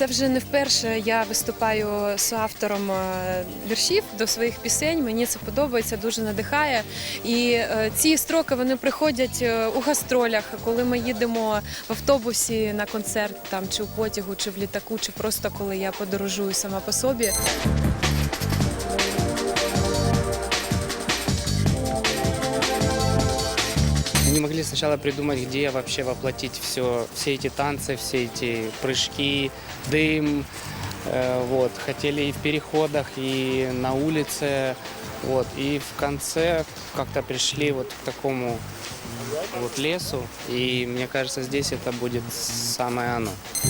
вже не вперше я виступаю з автором е, віршів до своїх пісень. Мені це подобається, дуже надихає. І е, ці строки вони приходять е, у гастролях, коли ми їдемо в автобусі на концерт, там чи у потягу, чи в літаку, чи просто коли я подорожую сама по собі. Не могли сначала придумать, где вообще воплотить все, все эти танцы, все эти прыжки, дым. Э, Вот. Хотели и в переходах, и на улице. Вот. И в конце как-то пришли вот к такому вот лесу. И мне кажется, здесь это будет самое оно. У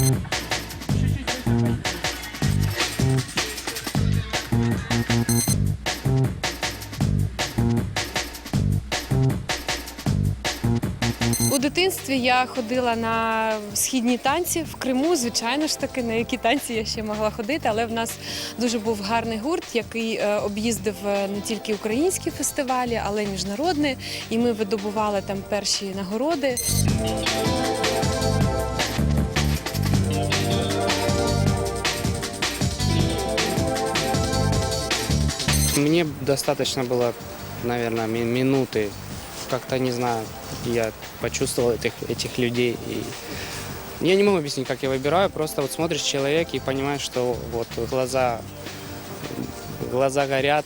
дитинстві я ходила на східні танці в Криму, звичайно ж таки, на які танці я ще могла ходити, але в нас дуже був гарний гурт, який е, об'їздив е, не тільки українські фестивалі, але й міжнародні. І ми видобували там перші нагороди. Мне достаточно было, наверное, ми- минуты Как-то, не знаю, я почувствовал этих, этих людей. И я не могу объяснить, как я выбираю. Просто вот смотришь человек и понимаешь, что вот глаза, глаза горят,